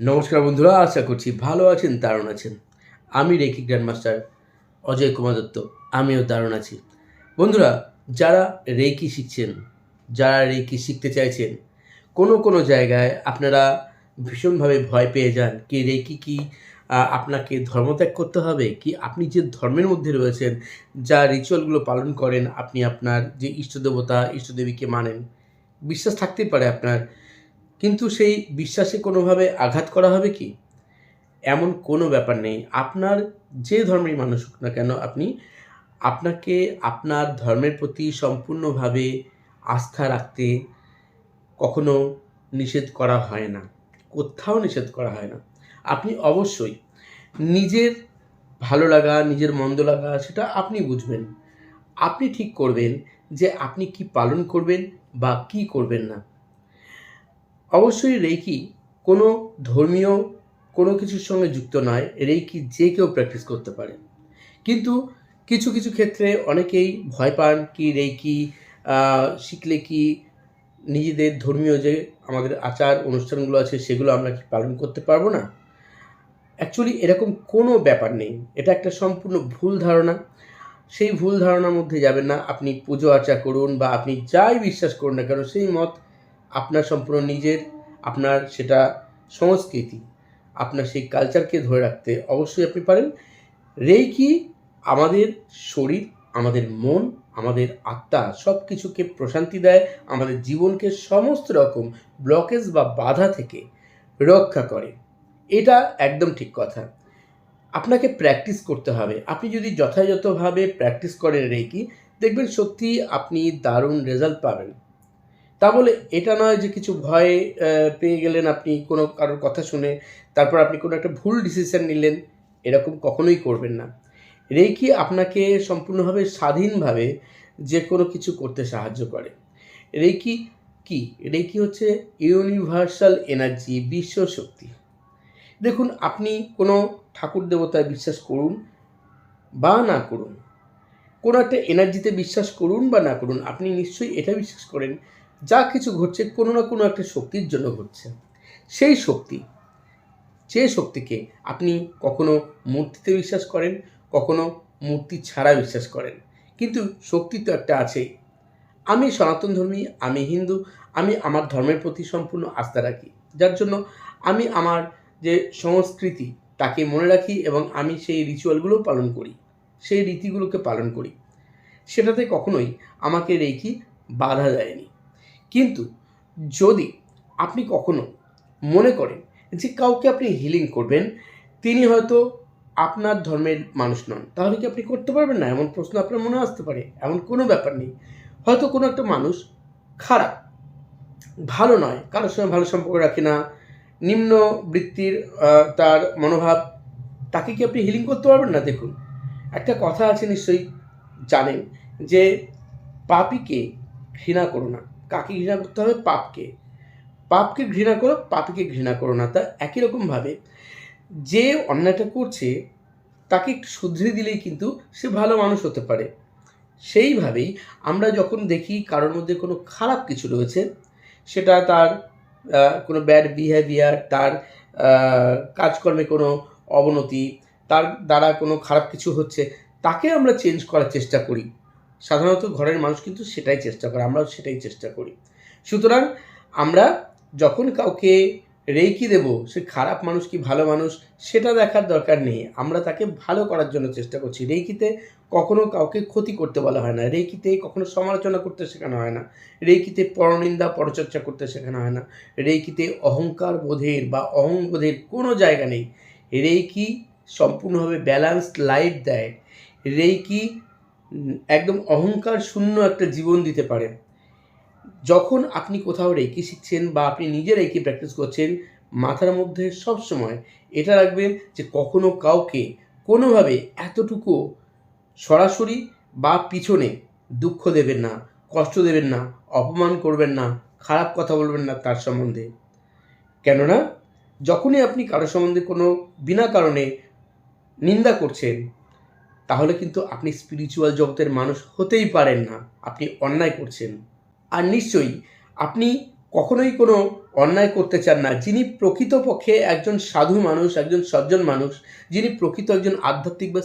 নমস্কার বন্ধুরা, আশা করছি ভালো আছেন, দারুণ আছেন। আমি রেকি গ্র্যান্ডমাস্টার অজয় কুমার দত্ত, আমিও দারুণ আছি। বন্ধুরা, যারা রেকি শিখছেন, যারা রেকি শিখতে চাইছেন, কোনো কোনো জায়গায় আপনারা ভীষণভাবে ভয় পেয়ে যান কি রেকি কি আপনাকে ধর্মত্যাগ করতে হবে, কি আপনি যে ধর্মের মধ্যে রয়েছেন, যা রিচুয়ালগুলো পালন করেন, আপনি আপনার যে ইষ্টদেবতা, ইষ্টদেবীকে মানেন, বিশ্বাস থাকতেই পারে আপনার কিন্তু সেই বিশ্বাসে কোনোভাবে আঘাত করা হবে কি? এমন কোনো ব্যাপার নেই। আপনার যে ধর্মের মানুষ হোক না কেন, আপনি আপনাকে আপনার ধর্মের প্রতি সম্পূর্ণভাবে আস্থা রাখতে কখনো নিষেধ করা হয় না। কোথাও নিষেধ করা হয় না। আপনি অবশ্যই নিজের ভালো লাগা, নিজের মন্দ লাগা, সেটা আপনি বুঝবেন। আপনি ঠিক করবেন যে আপনি কি পালন করবেন বা কি করবেন না। অবশ্যই রেকি কোনো ধর্মীয় কোনো কিছুর সঙ্গে যুক্ত নয়। রেকি যে কেউ প্র্যাকটিস করতে পারে। কিন্তু কিছু কিছু ক্ষেত্রে অনেকেই ভয় পান কি রেকি শিখলে কি নিজেদের ধর্মীয় যে আমাদের আচার, অনুষ্ঠানগুলো আছে, সেগুলো আমরা কি পালন করতে পারব না? অ্যাকচুয়ালি এরকম কোনো ব্যাপার নেই। এটা একটা সম্পূর্ণ ভুল ধারণা। সেই ভুল ধারণার মধ্যে যাবেন না। আপনি পুজো আর্চা করুন বা আপনি যাই বিশ্বাস করুন না কেন, সেই মত আপনার সম্পূর্ণ নিজের, আপনার সেটা সংস্কৃতি, আপনার সেই কালচারকে ধরে রাখতে অবশ্যই আপনি পারেন। রেইকি আমাদের শরীর, আমাদের মন, আমাদের আত্মা সব কিছুকে প্রশান্তি দেয়, আমাদের জীবনকে সমস্ত রকম ব্লকেজ বা বাধা থেকে রক্ষা করে। এটা একদম ঠিক কথা। আপনাকে প্র্যাকটিস করতে হবে। আপনি যদি যথাযথভাবে প্র্যাকটিস করেন রেইকি, দেখবেন সত্যি আপনি দারুণ রেজাল্ট পাবেন। তা বলে এটা নয় যে কিছু ভয় পেয়ে গেলেন আপনি কোনো কারোর কথা শুনে, তারপর আপনি কোনো একটা ভুল ডিসিশন নিলেন, এরকম কখনোই করবেন না। রেকি আপনাকে সম্পূর্ণভাবে স্বাধীনভাবে যে কোনো কিছু করতে সাহায্য করে। রেকি কি? রেকি হচ্ছে ইউনিভার্সাল এনার্জি বিশ্ব শক্তি। দেখুন, আপনি কোনো ঠাকুর দেবতায় বিশ্বাস করুন বা না করুন, কোনো একটা এনার্জিতে বিশ্বাস করুন বা না করুন, আপনি নিশ্চয়ই এটা বিশ্বাস করেন যা কিছু ঘটছে কোনো না কোনো একটা শক্তির জন্য ঘটছে। সেই শক্তি, যে শক্তিকে আপনি কখনো মূর্তিতে বিশ্বাস করেন, কখনো মূর্তি ছাড়া বিশ্বাস করেন। কিন্তু শক্তি তো একটা আছেই আমি সনাতন ধর্মী, আমি হিন্দু, আমি আমার ধর্মের প্রতি সম্পূর্ণ আস্থা রাখি। যার জন্য আমি আমার যে সংস্কৃতি, তাকে মনে রাখি এবং আমি সেই রিচুয়ালগুলো পালন করি, সেই রীতিগুলোকে পালন করি। সেটাতে কখনোই আমাকে রেখি বাধা দেয়নি। কিন্তু যদি আপনি কখনো মনে করেন যে কাউকে আপনি হিলিং করবেন, তিনি হয়তো আপনার ধর্মের মানুষ নন। তাহলে কি আপনি করতে পারবেন না? এমন প্রশ্ন আপনার মনে আসতে পারে। এমন কোনো ব্যাপার নেই। হয়তো কোনো একটা মানুষ খারাপ, ভালো নয়, কারোর সঙ্গে ভালো সম্পর্ক রাখে না, নিম্ন বৃত্তির তার মনোভাব, তাকে কি আপনি হিলিং করতে পারবেন না? দেখুন, একটা কথা আছে নিশ্চয়ই জানেন যে পাপিকে ঘৃণা করো না। কাকে ঘৃণা করতে হবে? পাপকে। পাপকে ঘৃণা করো, পাপিকে ঘৃণা করো না। তা একই রকমভাবে যে অন্যায়টা করছে, তাকে একটু শুধরে দিলেই কিন্তু সে ভালো মানুষ হতে পারে। সেইভাবেই আমরা যখন দেখি কারোর মধ্যে কোনো খারাপ কিছু রয়েছে, সেটা তার কোনো ব্যাড বিহেভিয়ার তার কাজকর্মে কোনো অবনতি, তার দ্বারা কোনো খারাপ কিছু হচ্ছে, তাকে আমরা চেঞ্জ করার চেষ্টা করি। সাধারণত ঘরের মানুষ কিন্তু সেটাই চেষ্টা করে আমরাও সেটাই চেষ্টা করি। সুতরাং আমরা যখন কাউকে রেকি দেব সে খারাপ মানুষ কি ভালো মানুষ সেটা দেখার দরকার নেই। আমরা তাকে ভালো করার জন্য চেষ্টা করছি। রেকিতে কখনো কাউকে ক্ষতি করতে বলা হয় না। রেকিতে কখনো সমালোচনা করতে শেখানো হয় না। রেকিতে পরনিন্দা পরচর্চা করতে শেখানো হয় না। রেকিতে অহংকার বোধের বা অহংবোধের কোনো জায়গা নেই। রেকি সম্পূর্ণভাবে ব্যালান্সড লাইফ দেয়। উম, একদম অহংকার শূন্য একটা জীবন দিতে পারে যখন আপনি কোথাও রেকি শিখছেন বা আপনি নিজে রেকি প্র্যাকটিস করছেন, মাথার মধ্যে সব সময় এটা রাখবেন যে কখনো কাউকে কোনোভাবে এতটুকু সরাসরি বা পিছনে দুঃখ দেবেন না, কষ্ট দেবেন না, অপমান করবেন না, খারাপ কথা বলবেন না তার সম্বন্ধে। কেননা, যখনই আপনি কারও সম্বন্ধে কোনো বিনা কারণে নিন্দা করছেন তাহলে কিন্তু আপনি স্পিরিচুয়াল জগতের মানুষ হতেই পারেন না। আপনি অন্যায় করছেন। আর নিশ্চয়ই আপনি কখনোই কোনো অন্যায় করতে চান না। যিনি প্রকৃতপক্ষে একজন সাধু মানুষ, একজন সজ্জন মানুষ, যিনি প্রকৃত একজন আধ্যাত্মিক বা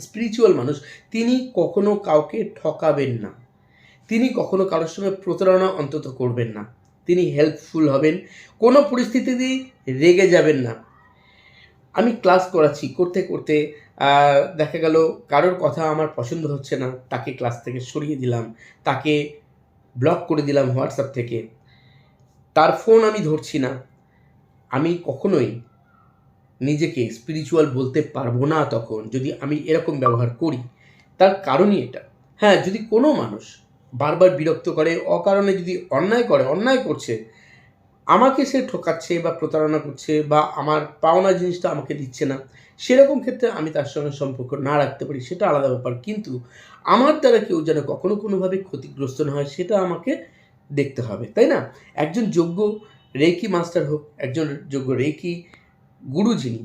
স্পিরিচুয়াল মানুষ, তিনি কখনো কাউকে ঠকাবেন না। তিনি কখনো কারোর সঙ্গে প্রতারণা অন্তত করবেন না। তিনি হেল্পফুল হবেন। কোনো পরিস্থিতিতেই রেগে যাবেন না। আমি ক্লাস করাচ্ছি, করতে করতে দেখা গেল কারোর কথা আমার পছন্দ হচ্ছে না, তাকে ক্লাস থেকে সরিয়ে দিলাম, তাকে ব্লক করে দিলাম হোয়াটসঅ্যাপ থেকে। তার ফোন আমি ধরছি না। আমি কখনোই নিজেকে স্পিরিচুয়াল বলতে পারব না তখন, যদি আমি এরকম ব্যবহার করি। তার কারণই এটা। হ্যাঁ যদি কোনো মানুষ বারবার বিরক্ত করে, অকারণে যদি অন্যায় করে, অন্যায় করছে আমাকে সে ঠকাচ্ছে বা প্রতারণা করছে বা আমার পাওনা জিনিসটা আমাকে দিচ্ছে না, সেরকম ক্ষেত্রে আমি তার সঙ্গে সম্পর্ক না রাখতে পারি, সেটা আলাদা ব্যাপার। কিন্তু আমার দ্বারা কেউ যেন কখনো কোনোভাবে ক্ষতিগ্রস্ত না হয়, সেটা আমাকে দেখতে হবে, তাই না? একজন যোগ্য রেকি মাস্টার হোক, একজন যোগ্য রেকি গুরু যিনি,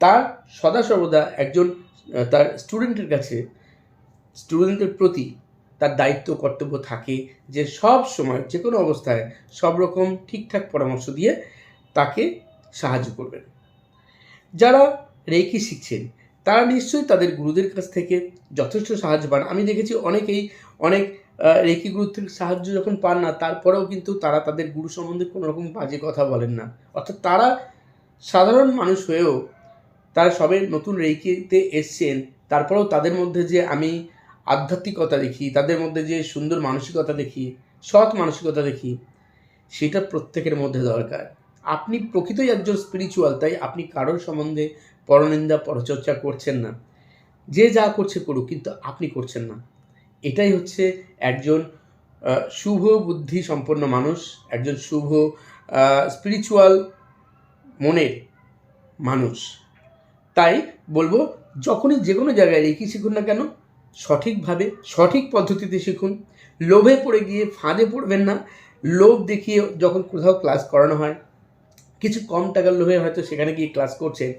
তার সদা সর্বদা একজন তার স্টুডেন্টের কাছে স্টুডেন্টের প্রতি তার দায়িত্ব, কর্তব্য থাকে যে সব সময়, যে কোনো অবস্থায় সব রকম ঠিকঠাক পরামর্শ দিয়ে তাকে সাহায্য করবেন। যারা রেকি শিখছেন, তারা নিশ্চয়ই তাদের গুরুদের কাছ থেকে যথেষ্ট সাহায্য পান। আমি দেখেছি অনেকেই অনেক রেকি গুরুর থেকে সাহায্য যখন পান না, তারপরেও কিন্তু তারা তাদের গুরু সম্বন্ধে কোনো রকম বাজে কথা বলেন না। অর্থাৎ তারা সাধারণ মানুষ হয়েও তারা সবে নতুন রেকিতে এসছেন, তারপরেও তাদের মধ্যে যে আমি আধ্যাত্মিকতা দেখি, তাদের মধ্যে যে সুন্দর মানসিকতা দেখি, সৎ মানসিকতা দেখি, সেটা প্রত্যেকের মধ্যে দরকার। আপনি প্রকৃতই একজন স্পিরিচুয়াল তাই আপনি কারোর সম্বন্ধে পরনিন্দা, পরচর্চা করছেন না। যে যা করছে করুক, কিন্তু আপনি করছেন না। এটাই হচ্ছে একজন শুভ বুদ্ধি সম্পন্ন মানুষ, একজন শুভ স্পিরিচুয়াল মনের মানুষ। তাই বলব, যখনই যে কোনো জায়গায় রেখি শিখুন না কেন সঠিকভাবে, সঠিক পদ্ধতিতে শিখুন। লোভে পড়ে গিয়ে ফাঁদে পড়বেন না। লোভ দেখিয়ে যখন কোথাও ক্লাস করানো হয়, কিছু কম টাকার লোভে হয়তো সেখানে গিয়ে ক্লাস করছেন।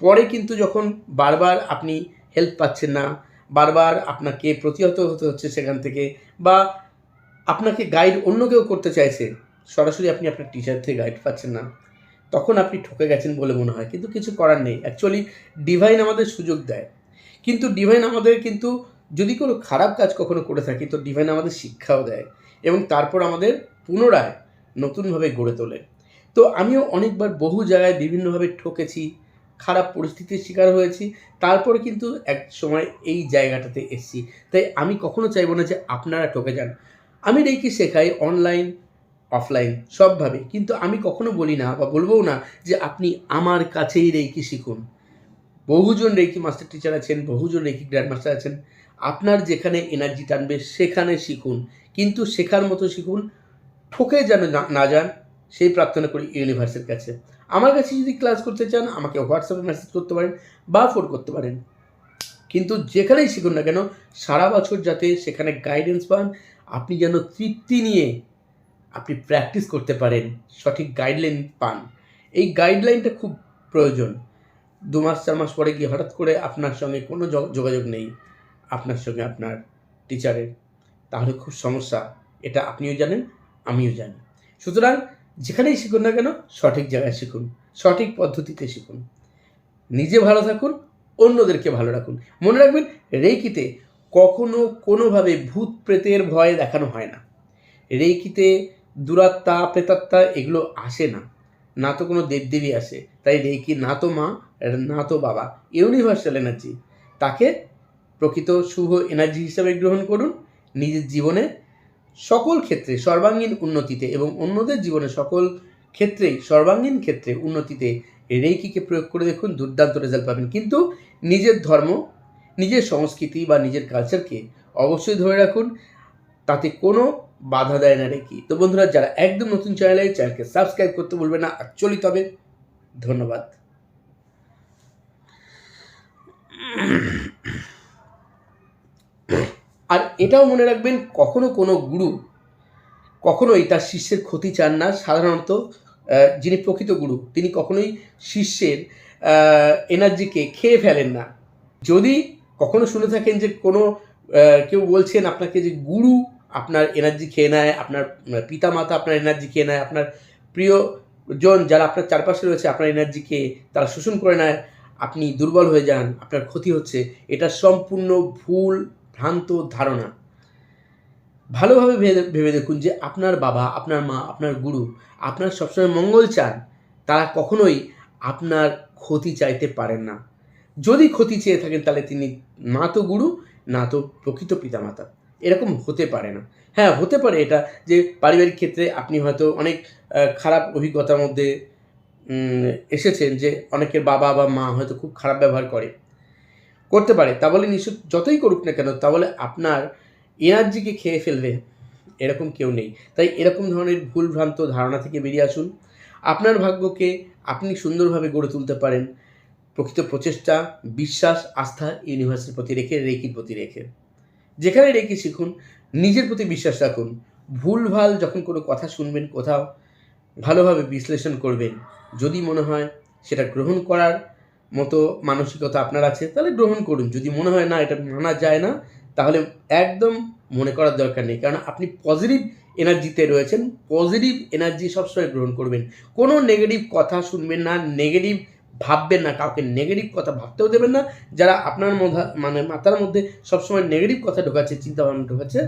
পরে কিন্তু যখন বারবার আপনি হেল্প পাচ্ছেন না, বারবার আপনাকে প্রতিহত হতে হচ্ছে সেখান থেকে বা আপনাকে গাইড অন্য কেউ করতে চাইছে, সরাসরি আপনি আপনার টিচার থেকে গাইড পাচ্ছেন না, তখন আপনি ঠকে গেছেন বলে মনে হয়। কিন্তু কিছু করার নেই। অ্যাকচুয়ালি ডিভাইন আমাদের সুযোগ দেয়। কিন্তু ডিভাইন আমাদের কিন্তু যদি কোনো খারাপ কাজ কখনো করে থাকি, তো ডিভাইন আমাদের শিক্ষাও দেয় এবং তারপর আমাদের পুনরায় নতুনভাবে গড়ে তোলে। তো আমিও অনেকবার বহু জায়গায় বিভিন্নভাবে ঠকেছি, খারাপ পরিস্থিতির শিকার হয়েছি, তারপরে কিন্তু এক সময় এই জায়গাটাতে এসেছি। তাই আমি কখনো চাইব না যে আপনারা ঠকে যান। আমি রেকি শেখাই অনলাইন, অফলাইন, সবভাবে। কিন্তু আমি কখনো বলি না বা বলবোও না যে আপনি আমার কাছেই রেকি শিখুন। বহুজন রেকি মাস্টার টিচার আছেন, বহুজন রেকি গ্র্যান্ড মাস্টার আছেন। আপনার যেখানে এনার্জি টানবে, সেখানে শিখুন। কিন্তু শেখার মতো শিখুন, ঠকে যেন না- যান, সেই প্রার্থনা করি ইউনিভার্সের কাছে। আমার কাছে যদি ক্লাস করতে চান, আমাকে হোয়াটসঅ্যাপে মেসেজ করতে পারেন বা ফোন করতে পারেন। কিন্তু যেখানেই শিখুন না কেন, সারা বছর যাতে সেখানে গাইডেন্স পান, আপনি যেন তৃপ্তি নিয়ে আপনি প্র্যাকটিস করতে পারেন, সঠিক গাইডলাইন পান। এই গাইডলাইনটা খুব প্রয়োজন। দু মাস, চার মাস পরে গিয়ে হঠাৎ করে আপনার সঙ্গে কোনো যোগাযোগ নেই। আপনার সঙ্গে আপনার টিচারের। তাহলে খুব সমস্যা। এটা আপনিও জানেন, আমিও জানি। সুতরাং যেখানেই শিখুন না কেন, সঠিক জায়গায় শিখুন, সঠিক পদ্ধতিতে শিখুন। নিজে ভালো থাকুন, অন্যদেরকে ভালো রাখুন। মনে রাখবেন, রেইকিতে কখনো কোনোভাবে ভূত প্রেতের ভয় দেখানো হয় না। রেইকিতে দুরাত্মা, প্রেতাত্মা এগুলো আসে না। না তো কোনো দেবদেবী আসে। তাই রেইকি না তো মা, না তো বাবা, ইউনিভার্সাল এনার্জি। তাকে প্রকৃত শুভ এনার্জি হিসাবে গ্রহণ করুন, নিজের জীবনে সকল ক্ষেত্রে সর্বাঙ্গীন উন্নতিতে এবং অন্যদের জীবনে সকল ক্ষেত্রেই সর্বাঙ্গীন ক্ষেত্রে উন্নতিতে রেইকিকে প্রয়োগ করে দেখুন, দুর্দান্ত রেজাল্ট পাবেন। কিন্তু নিজের ধর্ম, নিজের সংস্কৃতি বা নিজের কালচারকে অবশ্যই ধরে রাখুন, তাতে কোনো বাধা দেয় না রেকি তো বন্ধুরা, যারা একদম নতুন চ্যানেলে চ্যানেলকে সাবস্ক্রাইব করতে বলবেন না চলিত হবে ধন্যবাদ। আর এটাও মনে রাখবেন, কখনো কোনো গুরু কখনোই তার শিষ্যের ক্ষতি চান না। সাধারণত যিনি প্রকৃত গুরু, তিনি কখনোই শিষ্যের এনার্জিকে খেয়ে ফেলেন না। যদি কখনো শুনে থাকেন যে কোনো কেউ বলছেন আপনাকে যে গুরু আপনার এনার্জি খেয়ে নেয়, আপনার পিতা মাতা আপনার এনার্জি খেয়ে নেয়, আপনার প্রিয়জন যারা আপনার চারপাশে রয়েছে আপনার এনার্জিকে তারা শোষণ করে নেয়, আপনি দুর্বল হয়ে যান, আপনার ক্ষতি হচ্ছে, এটা সম্পূর্ণ ভুল ভ্রান্ত ধারণা। ভালোভাবে ভেবে দেখুন যে আপনার বাবা, আপনার মা, আপনার গুরু, আপনার সবসময় মঙ্গল চান, তারা কখনোই আপনার ক্ষতি চাইতে পারেন না। যদি ক্ষতি চেয়ে থাকেন, তাহলে তিনি না তো গুরু, না তো প্রকৃত পিতামাতা। এরকম হতে পারে না। হ্যাঁ হতে পারে এটা যে পারিবারিক ক্ষেত্রে আপনি হয়তো অনেক খারাপ অভিজ্ঞতার মধ্যে এসেছেন যে অনেকের বাবা বা মা হয়তো খুব খারাপ ব্যবহার করে। করতে পারে, তা বলে নিশ্চয় যতই করুক না কেন, তা বলে আপনার এনার্জিকে খেয়ে ফেলবে, এরকম কেউ নেই। তাই এরকম ধরনের ভুলভ্রান্ত ধারণা থেকে বেরিয়ে আসুন। আপনার ভাগ্যকে আপনি সুন্দরভাবে গড়ে তুলতে পারেন। প্রকৃত প্রচেষ্টা, বিশ্বাস, আস্থা ইউনিভার্সের প্রতি রেখে, রেকির প্রতি রেখে। যেখানে রেকি শিখুন, নিজের প্রতি বিশ্বাস রাখুন। ভুলভাল যখন কোনো কথা শুনবেন কোথাও, ভালোভাবে বিশ্লেষণ করবেন। যদি মনে হয় সেটা গ্রহণ করার মতো মানসিকতা আপনার আছে, তাহলে গ্রহণ করুন। যদি মনে হয় না, এটা মানা যায় না, তাহলে একদম মনে করার দরকার নেই। কারণ আপনি পজিটিভ এনার্জিতে রয়েছেন পজিটিভ এনার্জি সবসময় গ্রহণ করবেন। কোনো নেগেটিভ কথা শুনবেন না নেগেটিভ ভাববেন না, কাউকে নেগেটিভ কথা ভাবতেও দেবেন না। যারা আপনার মানে মাথার মধ্যে সবসময় নেগেটিভ কথা ঢোকাচ্ছে, চিন্তাভাবনা ঢোকাচ্ছে,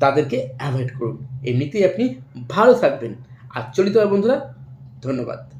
তাদেরকে অ্যাভয়েড করুন। এমনিতেই আপনি ভালো থাকবেন। আর চলিত হয় বন্ধুরা, ধন্যবাদ।